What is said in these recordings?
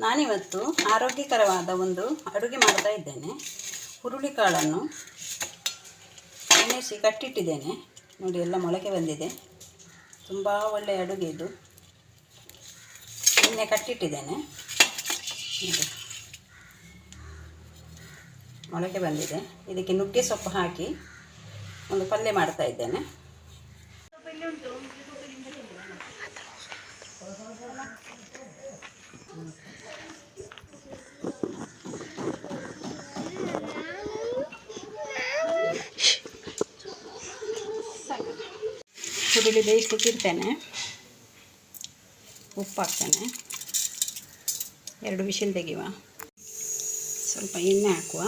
ನಾನಿವತ್ತು ಆರೋಗ್ಯಕರವಾದ ಒಂದು ಅಡುಗೆ ಮಾಡ್ತಾ ಇದ್ದೇನೆ. ಹುರುಳಿಕಾಳನ್ನು ನೆನೆಸಿ ಕಟ್ಟಿಟ್ಟಿದ್ದೇನೆ. ನೋಡಿ, ಎಲ್ಲ ಮೊಳಕೆ ಬಂದಿದೆ. ತುಂಬ ಒಳ್ಳೆಯ ಅಡುಗೆ ಇದು. ನಿನ್ನೆ ಕಟ್ಟಿಟ್ಟಿದ್ದೇನೆ. ನೋಡಿ. ಮೊಳಕೆ ಬಂದಿದೆ. ಇದಕ್ಕೆ ನುಗ್ಗೆ ಸೊಪ್ಪು ಹಾಕಿ ಒಂದು ಪಲ್ಯ ಮಾಡ್ತಾ ಇದ್ದೇನೆ. ಬೇಯಿಸ್ಲಿಕ್ಕೆ ತಿಂತೇನೆ ಉಪ್ಪು ಹಾಕ್ತೇನೆ ಎರಡು ವಿಶಿಲ್ ತೆಗೆಯುವ. ಸ್ವಲ್ಪ ಎಣ್ಣೆ ಹಾಕುವ.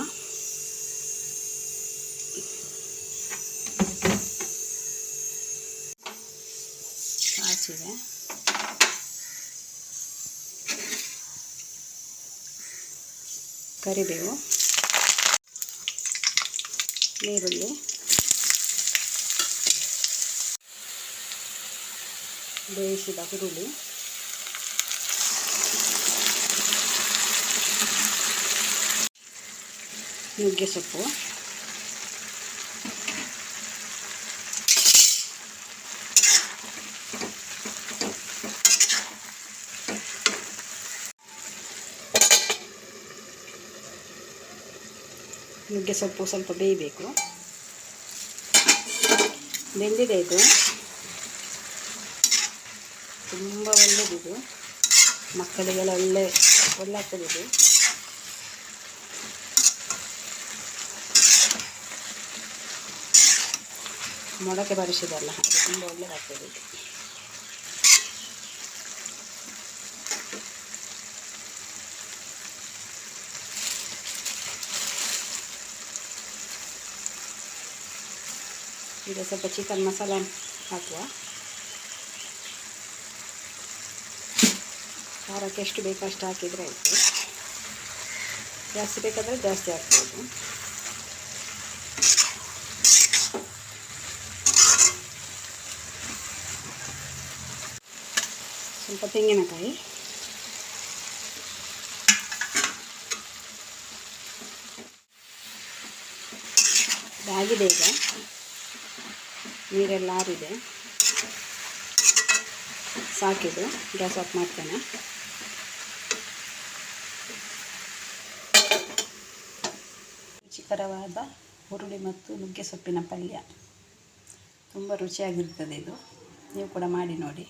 ಸಾಸಿವೆ ಕರಿಬೇವು. ನೀರುಳ್ಳಿ. ಬೇಯಿಸಿದ ಹುರುಳಿ. ನುಗ್ಗೆ ಸೊಪ್ಪು. ನುಗ್ಗೆ ಸೊಪ್ಪು ಸ್ವಲ್ಪ ಬೇಯಬೇಕು. ಬೆಂದಿದೆ ಇದು. ತುಂಬ ಒಳ್ಳೆಯದಿದು ಮಕ್ಕಳಿಗೆಲ್ಲ ಒಳ್ಳೆ ಒಳ್ಳೆ ಆಗ್ತದೆ ಇದು ಮೊಳಕೆ ಬರಿಸಿದಲ್ಲ ಹಾಗೆ ತುಂಬ ಒಳ್ಳೆಯದಾಗ್ತದೆ ಈಗ ಸ್ವಲ್ಪ ಚಿಕನ್ ಮಸಾಲ ಹಾಕುವ. ಖಾರಕ್ಕೆ ಎಷ್ಟು ಬೇಕೋ ಅಷ್ಟು ಹಾಕಿದರೆ ಆಯಿತು. ಜಾಸ್ತಿ ಬೇಕಾದರೆ ಜಾಸ್ತಿ ಹಾಕ್ಬೋದು. ಸ್ವಲ್ಪ ತೆಂಗಿನಕಾಯಿ. ಇದಾಗಿದೆ ಈಗ ನೀರೆಲ್ಲ ಆರಿದೆ. ಸಾಕಿದು. ಗ್ಯಾಸ್ ಆಫ್ ಮಾಡ್ತೇನೆ. ರುಚಿಕರವಾದ ಹುರುಳಿ ಮತ್ತು ನುಗ್ಗೆ ಸೊಪ್ಪಿನ ಪಲ್ಯ. ತುಂಬ ರುಚಿಯಾಗಿರ್ತದೆ ಇದು. ನೀವು ಕೂಡ ಮಾಡಿ ನೋಡಿ.